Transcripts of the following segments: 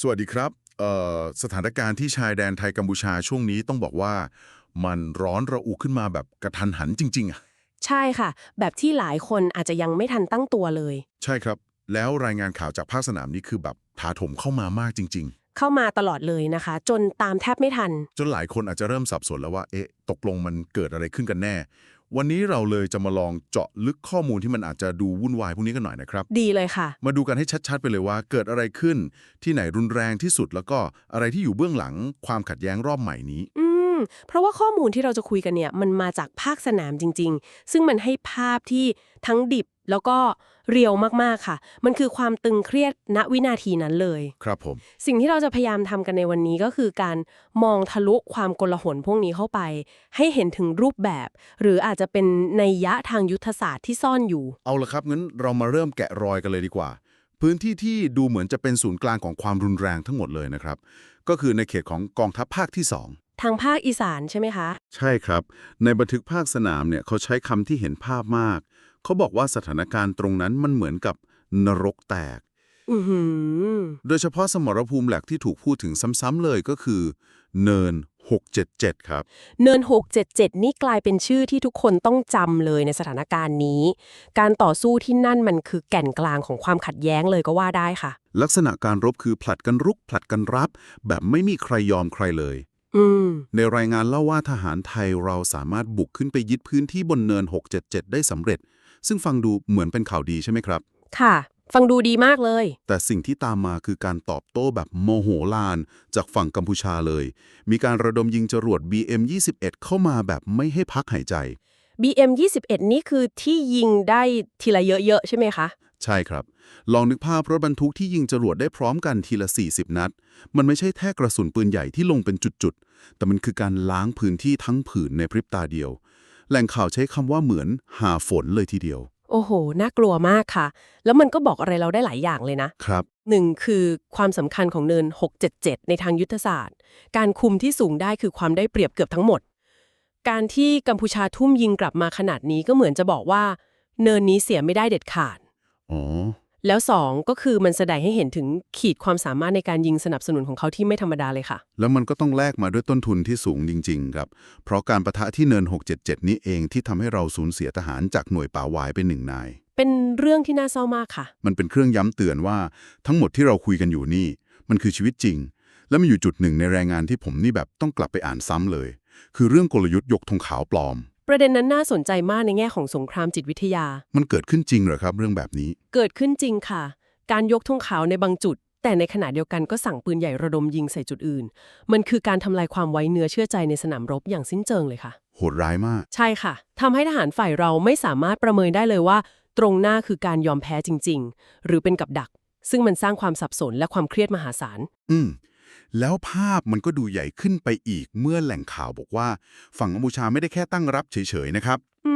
สวัสดีครับเอ่อสถานการณ์ที่ชายแดนไทยกัมพูชาช่วงนี้ต้องบอกว่า มันร้อนระอุขึ้นมาแบบกระทันหันจริง ๆอะใช่ค่ะ แบบที่หลายคนอาจจะยังไม่ทันตั้งตัวเลย ใช่ครับ แล้วรายงานข่าวจากภาคสนามนี้คือแบบถาถมเข้ามามากจริงเข้ามาตลอดเลยนะคะ จนตามแทบไม่ทันๆจนหลายคนอาจจะเริ่มสับสนแล้วว่า เอ๊ะ ตกลงมันเกิดอะไรขึ้นกันแน่ วันนี้เราเลยจะมาลองเจาะลึกข้อมูลที่มันอาจจะดูวุ่นวายพวกนี้กันหน่อยนะครับ ดีเลยค่ะ มาดูกันให้ชัดๆ ไปเลยว่าเกิดอะไรขึ้น ที่ไหนรุนแรงที่สุดแล้วก็อะไรที่อยู่เบื้องหลังความขัดแย้งรอบใหม่นี้ อื มเพราะว่าข้อมูลที่เราจะคุยกันเนี่ยมันมาจากภาคสนามจริง ๆ ซึ่งมันให้ภาพที่ทั้งดิบแล้วก็เรียวมากๆค่ะ มันคือความตึงเครียดณวินาทีนั้นเลย ครับผม สิ่งที่เราจะพยายามทำกันในวันนี้ก็คือการมองทะลุความกลาหนพวกนี้เข้าไป ให้เห็นถึงรูปแบบ หรืออาจจะเป็นนัยยะทางยุทธศาสตร์ที่ซ่อนอยู่ เอาละครับงั้นเรามาเริ่มแกะรอยกันเลยดีกว่า พื้นที่ที่ดูเหมือนจะเป็นศูนย์กลางของความรุนแรงทั้งหมดเลยนะครับ ก็คือในเขตของกองทัพภาคที่2 ทางภาคอีสานใช่ไหมคะ ใช่ครับ ในบันทึกภาคสนามเนี่ยเขาใช้คำที่เห็นภาพมาก เขาบอกว่าสถานการณ์ตรงนั้นมันเหมือนกับนรกแตกอือหือโดยเฉพาะสมรภูมิแหลกที่ถูกพูดถึงซ้ำๆเลยก็คือ เนิน 677 ครับ เนิน 677 นี่กลายเป็นชื่อที่ทุกคนต้องจำเลยในสถานการณ์นี้ การต่อสู้ที่นั่นมันคือแก่นกลางของความขัดแย้งเลยก็ว่าได้ค่ะ ลักษณะการรบคือผลัดกันรุกผลัดกันรับ แบบไม่มีใครยอมใครเลยอืม ในรายงานเล่าว่าทหารไทยเราสามารถบุกขึ้นไปยึดพื้นที่บนเนิน 677 ได้สำเร็จ ซึ่งฟังดูเหมือนเป็นข่าวดีใช่ไหมครับ ค่ะ ฟังดูดีมากเลย แต่สิ่งที่ตามมาคือการตอบโต้แบบโมโหลาน จากฝั่งกัมพูชาเลย มีการระดมยิงจรวด BM21 เข้ามาแบบไม่ให้พักหายใจ BM 21 นี่คือที่ยิงได้ทีละเยอะๆใช่ไหมคะ ใช่ครับ ลองนึกภาพรถบรรทุกที่ยิงจรวดได้พร้อมกันทีละ 40 นัด มันไม่ใช่แค่กระสุนปืนใหญ่ที่ลงเป็นจุดๆ แต่มันคือการล้างพื้นที่ทั้งผืนในพริบตาเดียว แหล่งข่าวใช้คำว่าเหมือนหาฝนเลยทีเดียว โอ้โห น่ากลัวมากค่ะ แล้วมันก็บอกอะไรเราได้หลายอย่างเลยนะครับ หนึ่งคือความสำคัญของเนิน 677 ในทางยุทธศาสตร์ การคุมที่สูงได้คือความได้เปรียบเกือบทั้งหมด การที่กัมพูชาทุ่มยิงกลับมาขนาดนี้ก็เหมือนจะบอกว่า เนินนี้เสียไม่ได้เด็ดขาด อ๋อ แล้วสองก็คือมันแสดงให้เห็นถึงขีดความสามารถในการยิงสนับสนุนของเขาที่ไม่ธรรมดาเลยค่ะ แล้วมันก็ต้องแลกมาด้วยต้นทุนที่สูงจริง ๆ ครับ เพราะการประทะที่เนิน 677 นี้เองที่ทำให้เราสูญเสียทหารจากหน่วยป่าวายไปหนึ่งนาย เป็นเรื่องที่น่าเศร้ามากค่ะ มันเป็นเครื่องย้ำเตือนว่าทั้งหมดที่เราคุยกันอยู่นี่ มันคือชีวิตจริง และมันอยู่จุดหนึ่งในรายงานที่ผมนี่แบบต้องกลับไปอ่านซ้ำเลย คือเรื่องกลยุทธ์ยกธงขาวปลอม ประเด็นนั้นน่าสนใจมากในแง่ของสงครามจิตวิทยา มันเกิดขึ้นจริงเหรอครับเรื่องแบบนี้ เกิดขึ้นจริงค่ะ การยกธงขาวในบางจุด แต่ในขณะเดียวกันก็สั่งปืนใหญ่ระดมยิงใส่จุดอื่น มันคือการทำลายความไว้เนื้อเชื่อใจในสนามรบอย่างสิ้นเชิงเลยค่ะ โหดร้ายมาก ใช่ค่ะทำให้ทหารฝ่ายเราไม่สามารถประเมินได้เลยว่า ตรงหน้าคือการยอมแพ้จริง ๆ หรือเป็นกับดัก ซึ่งมันสร้างความสับสนและความเครียดมหาศาล อืม แล้วภาพมันก็ดูใหญ่ขึ้นไปอีกเมื่อแหล่งข่าวบอกว่า ฝั่งกัมพูชาไม่ได้แค่ตั้งรับเฉยๆนะครับ อื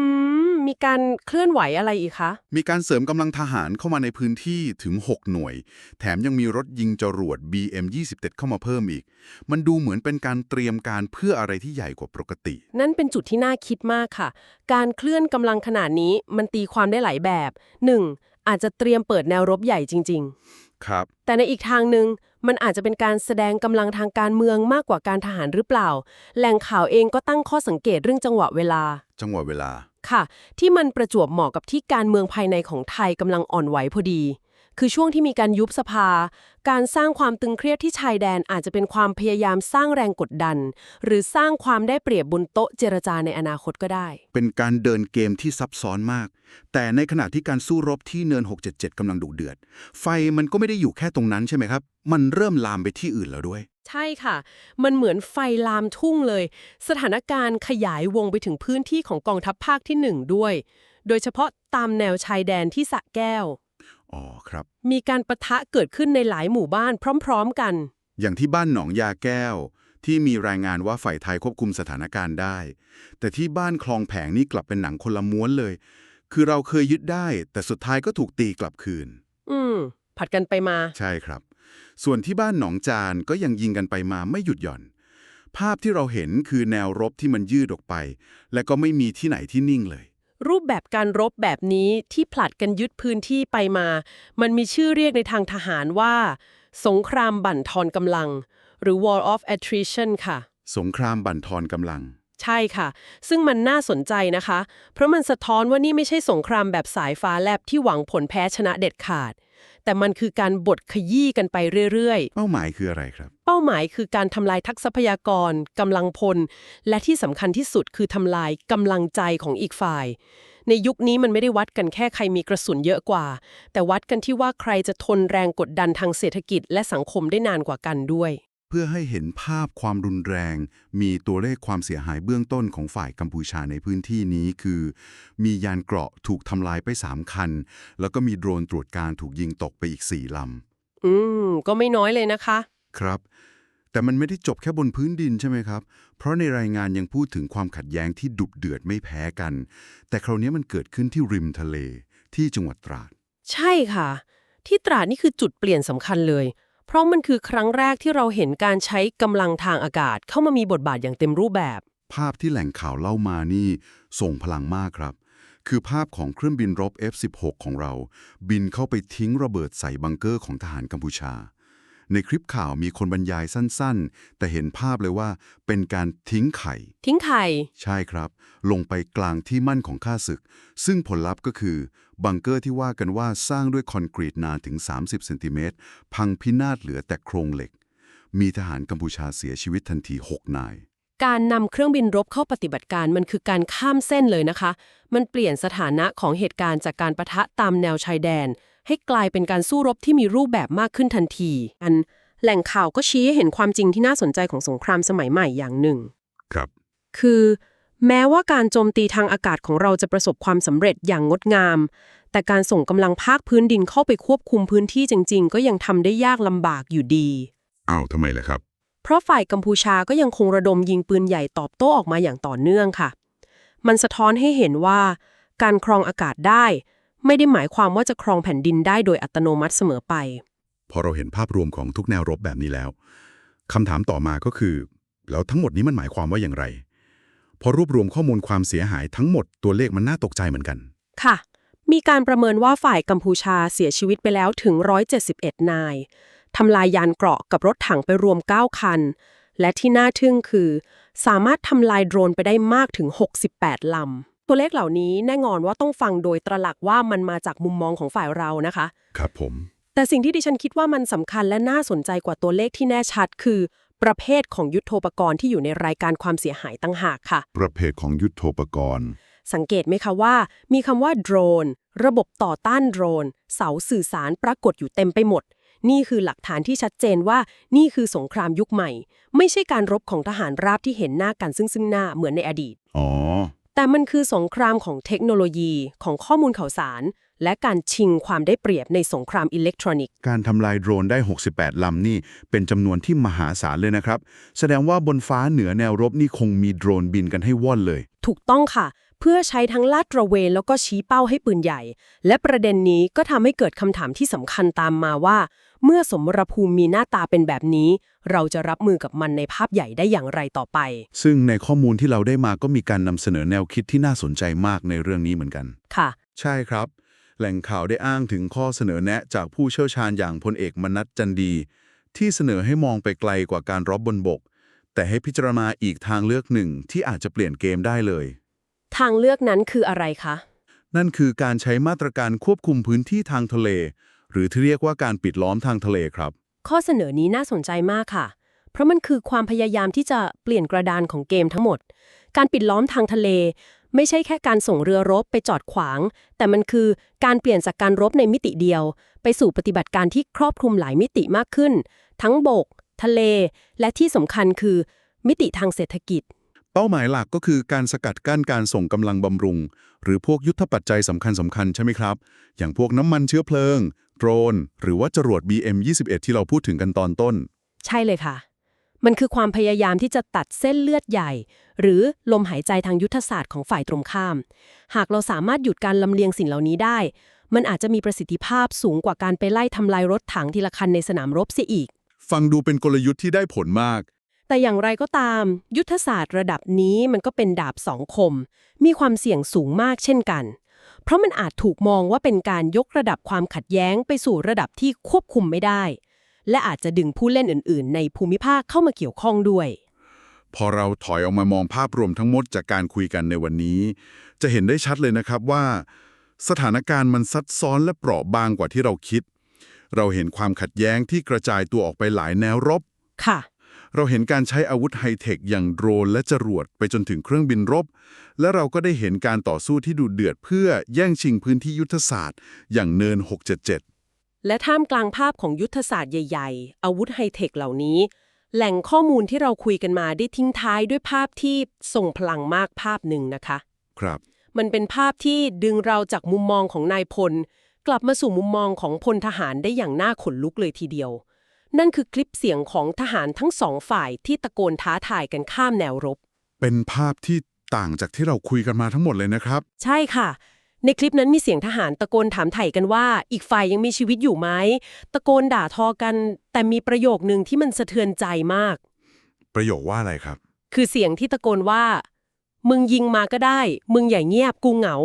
ม มีการเคลื่อนไหวอะไรอีกคะ มีการเสริมกำลังทหารเข้ามาในพื้นที่ถึง 6 หน่วย แถมยังมีรถยิงจรวด BM27 เข้ามาเพิ่มอีก มันดูเหมือนเป็นการเตรียมการเพื่ออะไรที่ใหญ่กว่าปกติ นั่นเป็นจุดที่น่าคิดมากค่ะ การเคลื่อนกำลังขนาดนี้มันตีความได้หลายแบบ 1. อาจจะเตรียมเปิดแนวรบใหญ่จริงครับๆแต่ในอีกทางหนึ่ง มันอาจจะเป็นการแสดงกำลังทางการเมืองมากกว่าการทหารหรือเปล่า แหล่งข่าวเองก็ตั้งข้อสังเกตเรื่องจังหวะเวลา จังหวะเวลา ค่ะ ที่มันประจวบเหมาะกับที่การเมืองภายในของไทยกำลังอ่อนไหวพอดี คือช่วงที่มีการยุบสภา การสร้างความตึงเครียดที่ชายแดนอาจจะเป็นความพยายามสร้างแรงกดดัน หรือสร้างความได้เปรียบบนโต๊ะเจรจาในอนาคตก็ได้ เป็นการเดินเกมที่ซับซ้อนมาก แต่ในขณะที่การสู้รบที่เนิน 677กำลังดุเดือด ไฟมันก็ไม่ได้อยู่แค่ตรงนั้นใช่ไหมครับ มันเริ่มลามไปที่อื่นแล้วด้วย ใช่ค่ะ มันเหมือนไฟลามทุ่งเลย สถานการณ์ขยายวงไปถึงพื้นที่ของกองทัพภาคที่หนึ่งด้วย โดยเฉพาะตามแนวชายแดนที่สระแก้ว อ๋อครับ มีการประทะเกิดขึ้นในหลายหมู่บ้านพร้อม ๆกัน อย่างที่บ้านหนองยาแก้ว ที่มีรายงานว่าฝ่ายไทยควบคุมสถานการณ์ได้ แต่ที่บ้านคลองแผงนี่กลับเป็นหนังคนละม้วนเลย คือเราเคยยึดได้ แต่สุดท้ายก็ถูกตีกลับคืน อืม ผัดกันไปมา ใช่ครับ ส่วนที่บ้านหนองจานก็ยังยิงกันไปมาไม่หยุดหย่อน ภาพที่เราเห็นคือแนวรบที่มันยืดออกไป และก็ไม่มีที่ไหนที่นิ่งเลย รูปแบบการรบแบบนี้ที่ผลัดกันยึดพื้นที่ไปมา มันมีชื่อเรียกในทางทหารว่า สงครามบั่นทอนกำลัง หรือ War of Attrition ค่ะ สงครามบั่นทอนกำลัง ใช่ค่ะ ซึ่งมันน่าสนใจนะคะ เพราะมันสะท้อนว่านี่ไม่ใช่สงครามแบบสายฟ้าแลบที่หวังผลแพ้ชนะเด็ดขาด แต่มันคือการบดขยี้กันไปเรื่อยเป้าหมายคืออะไรครับๆเป้าหมายคือการทำลายทักษะพยากรกำลังพล และที่สำคัญที่สุดคือทำลายกำลังใจของอีกฝ่าย ในยุคนี้มันไม่ได้วัดกันแค่ใครมีกระสุนเยอะกว่า แต่วัดกันที่ว่าใครจะทนแรงกดดันทางเศรษฐกิจ และสังคมได้นานกว่ากันด้วย เพื่อให้เห็นภาพความรุนแรง มีตัวเลขความเสียหายเบื้องต้นของฝ่ายกัมพูชาในพื้นที่นี้คือ มียานเกราะถูกทำลายไป 3 คัน แล้วก็มีโดรนตรวจการถูกยิงตกไปอีก 4ลอืม ก็ไม่น้อยเลยนะคะำครับ แต่มันไม่ได้จบแค่บนพื้นดินใช่ไหมครับ เพราะในรายงานยังพูดถึงความขัดแย้งที่ดุเดือดไม่แพ้กัน แต่คราวนี้มันเกิดขึ้นที่ริมทะเลที่จังหวัดตราด ใช่ค่ะ ที่ตราดนี่คือจุดเปลี่ยนสำคัญเลย เพราะมันคือครั้งแรกที่เราเห็นการใช้กำลังทางอากาศเข้ามามีบทบาทอย่างเต็มรูปแบบ ภาพที่แหล่งข่าวเล่ามานี่ส่งพลังมากครับ คือภาพของเครื่องบินรบ F-16 ของเรา บินเข้าไปทิ้งระเบิดใส่บังเกอร์ของทหารกัมพูชา ในคลิปข่าวมีคนบรรยายสั้นๆ แต่เห็นภาพเลยว่าเป็นการทิ้งไข่ ทิ้งไข่ ใช่ครับ ลงไปกลางที่มั่นของข้าศึก ซึ่งผลลัพธ์ก็คือ บังเกอร์ที่ว่ากันว่าสร้างด้วยคอนกรีตนานถึง 30เซนติเมตรพังพินาศเหลือแต่โครงเหล็ก มีทหารกัมพูชาเสียชีวิตทันที 6 นาย การนำเครื่องบินรบเข้าปฏิบัติการมันคือการข้ามเส้นเลยนะคะ มันเปลี่ยนสถานะของเหตุการณ์จากการประทะตามแนวชายแดน ให้กลายเป็นการสู้รบที่มีรูปแบบมากขึ้นทันที อันแหล่งข่าวก็ชี้ให้เห็นความจริงที่น่าสนใจของสงครามสมัยใหม่อย่างหนึ่ง ครับ คือแม้ว่าการโจมตีทางอากาศของเราจะประสบความสำเร็จอย่างงดงาม แต่การส่งกำลังภาคพื้นดินเข้าไปควบคุมพื้นที่จริง ๆ ก็ยังทำได้ยากลำบากอยู่ดีอ้าวทำไมล่ะครับ เพราะฝ่ายกัมพูชาก็ยังคงระดมยิงปืนใหญ่ตอบโต้ออกมาอย่างต่อเนื่องค่ะ มันสะท้อนให้เห็นว่า การครองอากาศได้ ไม่ได้หมายความว่าจะครองแผ่นดินได้โดยอัตโนมัติเสมอไป พอเราเห็นภาพรวมของทุกแนวรบแบบนี้แล้วคำถามต่อมาก็คือ แล้วทั้งหมดนี้มันหมายความว่าอย่างไร พอรวบรวมข้อมูลความเสียหายทั้งหมดตัวเลขมันน่าตกใจเหมือนกัน ค่ะ มีการประเมินว่าฝ่ายกัมพูชาเสียชีวิตไปแล้วถึง 171 นายทำลายยานเกราะกับรถถังไปรวม 9 คัน และที่น่าทึ่งคือ สามารถทำลายโดรนไปได้มากถึง 68 ลำ ตัวเลขเหล่านี้แน่นอนว่าต้องฟังโดยตระหลักว่ามันมาจากมุมมองของฝ่ายเรานะคะ ครับผม แต่สิ่งที่ดิฉันคิดว่ามันสำคัญและน่าสนใจกว่าตัวเลขที่แน่ชัด คือ ประเภทของยุทโธปกรณ์ที่อยู่ในรายการความเสียหายตั้งหากค่ะ ประเภทของยุทโธปกรณ์ สังเกตไหมคะว่า มีคำว่าโดรน ระบบต่อต้านโดรน เสาสื่อสารปรากฏอยู่เต็มไปหมดนี่คือหลักฐานที่ชัดเจนว่านี่คือสงครามยุคใหม่ ไม่ใช่การรบของทหารราบที่เห็นหน้ากันซึ่งซึ่งหน้าเหมือนในอดีต อ๋อ แต่มันคือสงครามของเทคโนโลยีของข้อมูลข่าวสาร และการชิงความได้เปรียบในสงครามอิเล็กทรอนิกส์ การทำลายโดรนได้ 68 ลำนี่ เป็นจำนวนที่มหาศาลเลยนะครับ แสดงว่าบนฟ้าเหนือแนวรบนี่คงมีโดรนบินกันให้ว่อนเลย ถูกต้องค่ะ เพื่อใช้ทั้งลาดตระเวนแล้วก็ชี้เป้าให้ปืนใหญ่ และประเด็นนี้ก็ทำให้เกิดคำถามที่สำคัญตามมาว่า เมื่อสมรภูมิมีหน้าตาเป็นแบบนี้ เราจะรับมือกับมันในภาพใหญ่ได้อย่างไรต่อไป ซึ่งในข้อมูลที่เราได้มาก็มีการนำเสนอแนวคิดที่น่าสนใจมากในเรื่องนี้เหมือนกัน ค่ะ ใช่ครับ แหล่งข่าวได้อ้างถึงข้อเสนอแนะจากผู้เชี่ยวชาญอย่างพลเอกมนัสจันดี ที่เสนอให้มองไปไกลกว่าการรบบนบก แต่ให้พิจารณาอีกทางเลือกหนึ่งที่อาจจะเปลี่ยนเกมได้เลย ทางเลือกนั้นคืออะไรคะ นั่นคือการใช้มาตรการควบคุมพื้นที่ทางทะเล หรือที่เรียกว่าการปิดล้อมทางทะเลครับ ข้อเสนอนี้น่าสนใจมากค่ะ เพราะมันคือความพยายามที่จะเปลี่ยนกระดานของเกมทั้งหมด การปิดล้อมทางทะเล ไม่ใช่แค่การส่งเรือรบไปจอดขวาง แต่มันคือการเปลี่ยนจากการรบในมิติเดียว ไปสู่ปฏิบัติการที่ครอบคลุมหลายมิติมากขึ้น ทั้งบก ทะเล และที่สำคัญคือ มิติทางเศรษฐกิจเป้าหมายหลักก็คือการสกัดกั้นการส่งกำลังบำรุง หรือพวกยุทธปัจจัยสำคัญสำคัญๆใช่ไหมครับ อย่างพวกน้ำมันเชื้อเพลิง โดรน หรือว่าจรวด BM21 ที่เราพูดถึงกันตอนต้น ใช่เลยค่ะ มันคือความพยายามที่จะตัดเส้นเลือดใหญ่ หรือลมหายใจทางยุทธศาสตร์ของฝ่ายตรงข้าม หากเราสามารถหยุดการลำเลียงสิ่งเหล่านี้ได้ มันอาจจะมีประสิทธิภาพสูงกว่าการไปไล่ทำลายรถถังทีละคันในสนามรบเสียอีก ฟังดูเป็นกลยุทธ์ที่ได้ผลมาก แต่อย่างไรก็ตาม ยุทธศาสตร์ระดับนี้มันก็เป็นดาบสองคม มีความเสี่ยงสูงมากเช่นกัน เพราะมันอาจถูกมองว่าเป็นการยกระดับความขัดแย้งไปสู่ระดับที่ควบคุมไม่ได้ และอาจจะดึงผู้เล่นอื่น ๆ ในภูมิภาคเข้ามาเกี่ยวข้องด้วย พอเราถอยออกมามองภาพรวมทั้งหมดจากการคุยกันในวันนี้ จะเห็นได้ชัดเลยนะครับว่า สถานการณ์มันซับซ้อนและเปราะบางกว่าที่เราคิด เราเห็นความขัดแย้งที่กระจายตัวออกไปหลายแนวรบค่ะ เราเห็นการใช้อาวุธไฮเทคอย่างโดรนและจรวดไปจนถึงเครื่องบินรบ และเราก็ได้เห็นการต่อสู้ที่ดุเดือดเพื่อแย่งชิงพื้นที่ยุทธศาสตร์ อย่างเนิน 677 และท่ามกลางภาพของยุทธศาสตร์ใหญ่ๆ อาวุธไฮเทคเหล่านี้ แหล่งข้อมูลที่เราคุยกันมาได้ทิ้งท้ายด้วยภาพที่ส่งพลังมากภาพหนึ่งนะคะ ครับ มันเป็นภาพที่ดึงเราจากมุมมองของนายพล กลับมาสู่มุมมองของพลทหารได้อย่างน่าขนลุกเลยทีเดียว นั่นคือคลิปเสียงของทหารทั้งสองฝ่ายที่ตะโกนท้าทายกันข้ามแนวรบ เป็นภาพที่ต่างจากที่เราคุยกันมาทั้งหมดเลยนะครับ ใช่ค่ะ ในคลิปนั้นมีเสียงทหารตะโกนถามไถ่กันว่า อีกฝ่ายยังมีชีวิตอยู่ไหมตะโกนด่าทอกัน แต่มีประโยคนึงที่มันสะเทือนใจมาก ประโยคว่าอะไรครับ คือเสียงที่ตะโกนว่า มึงยิงมาก็ได้ มึงอย่าเงียบกูเหงา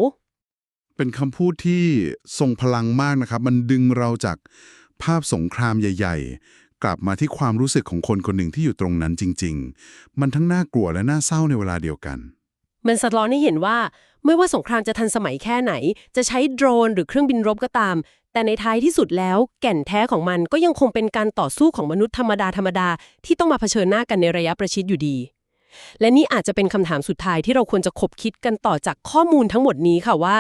เป็นคำพูดที่ทรงพลังมากนะครับ มันดึงเราจาก ภาพสงครามใหญ่ ๆ กลับมาที่ความรู้สึกของคนคนหนึ่งที่อยู่ตรงนั้นจริง ๆ มันทั้งน่ากลัวและน่าเศร้าในเวลาเดียวกัน มันสะท้อนให้เห็นว่าไม่ว่าสงครามจะทันสมัยแค่ไหน จะใช้โดรนหรือเครื่องบินรบก็ตาม แต่ในท้ายที่สุดแล้วแก่นแท้ของมันก็ยังคงเป็นการต่อสู้ของมนุษย์ธรรมดาธรรมดาที่ต้องมาเผชิญหน้ากันในระยะประชิดอยู่ดี และนี่อาจจะเป็นคำถามสุดท้ายที่เราควรจะคบคิดกันต่อจากข้อมูลทั้งหมดนี้ค่ะว่า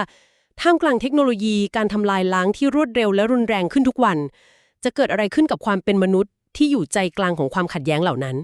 ท่ามกลางเทคโนโลยีการทำลายล้างที่รวดเร็วและรุนแรงขึ้นทุกวัน จะเกิดอะไรขึ้นกับความเป็นมนุษย์ที่อยู่ใจกลางของความขัดแย้งเหล่านั้น